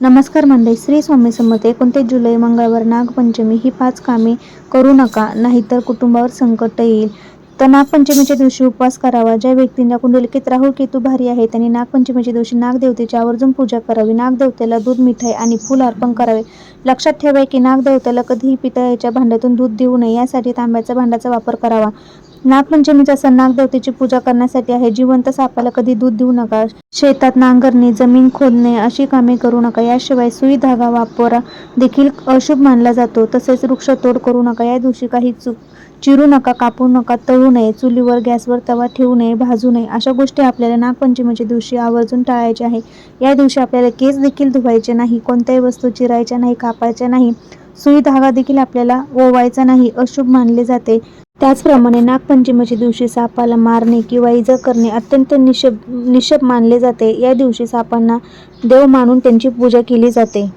नमस्कार मंडळी श्री स्वामी समर्थ. एकोणतीस जुलै मंगळवार नागपंचमी ही पाच कामे करू नका नाहीतर कुटुंबावर संकट येईल. तर नागपंचमीच्या दिवशी उपवास करावा. ज्या व्यक्तींना कुंडलिकेत राहू केतू भारी आहे त्यांनी नागपंचमीच्या दिवशी नागदेवतेची आवर्जून पूजा करावी. नागदेवतेला दूध मिठाई आणि फूल अर्पण करावे. लक्षात ठेवा की नागदेवतेला कधीही पितळ्याच्या भांड्यातून दूध देऊ नये यासाठी तांब्याच्या भांड्याचा वापर करावा. नागपंचमीचा सण नागदेवतेची पूजा करण्यासाठी आहे. जिवंत सापाला कधी दूध देऊ नका. शेतात नांगरणे जमीन खोदणे अशी कामे करू नका. याशिवाय सुई धागा वापरा देखील अशुभ मानला जातो. तसेच वृक्षतोड करू नका. या दिवशी काही चूक चिरू नका कापू नका तळू नये चुलीवर गॅसवर तवा ठेवू नये भाजू नये अशा गोष्टी आपल्याला नागपंचमीच्या दिवशी आवर्जून टाळायच्या आहे. या दिवशी आपल्याला केस देखील धुवायचे नाही कोणत्याही वस्तू चिरायच्या नाही कापायच्या नाही. सुई धागा देखील आपल्याला ओवायचा नाही अशुभ मानले जाते. त्याचप्रमाणे नागपंचमीच्या दिवशी सापाला मारणे किंवा इजा करणे अत्यंत निशब निशब मानले जाते. या दिवशी सापांना देव मानून त्यांची पूजा केली जाते.